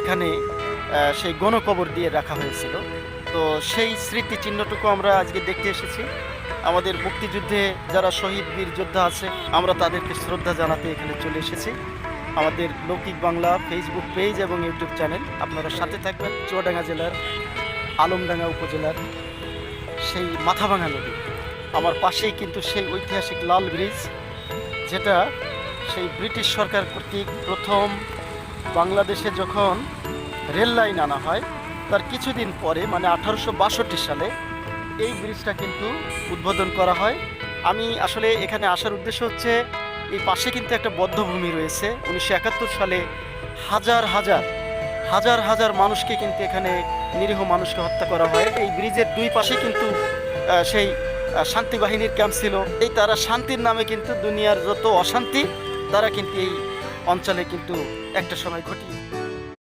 এখানে সেই গণকবর দিয়ে রাখা হয়েছিল। তো সেই স্মৃতিচিহ্নটুকু আমরা আজকে দেখতে এসেছি। আমাদের মুক্তিযুদ্ধে যারা শহীদ বীর যোদ্ধা আছে, আমরা তাদেরকে শ্রদ্ধা জানাতে এখানে চলে এসেছি। আমাদের লৌকিক বাংলা ফেসবুক পেজ এবং ইউটিউব চ্যানেল আপনারা সাথে থাকবেন। চুয়াডাঙ্গা জেলার, আলমডাঙ্গা উপজেলার, সেই মাথাভাঙা নদী। আমার পাশেই কিন্তু সেই ঐতিহাসিক লাল ব্রিজ, যেটা সেই ব্রিটিশ সরকার কর্তৃক প্রথম বাংলাদেশে যখন রেল লাইন আনা হয়, তার কিছুদিন পরে মানে আঠারোশো বাষট্টি সালে, এই ব্রিজটা কিন্তু উদ্বোধন করা হয়। আমি আসলে এখানে আসার উদ্দেশ্য হচ্ছে, এই পাশে কিন্তু একটা বদ্ধভূমি রয়েছে। উনিশশো একাত্তর সালে হাজার হাজার হাজার হাজার মানুষকে কিন্তু এখানে নিরীহ মানুষকে হত্যা করা হয়। এই ব্রিজের দুই পাশে কিন্তু সেই শান্তি বাহিনীর ক্যাম্প ছিল। এই তারা শান্তির নামে কিন্তু দুনিয়ার যত অশান্তি, তারা কিন্তু এই অঞ্চলে কিন্তু একটা সময় ঘটিয়ে।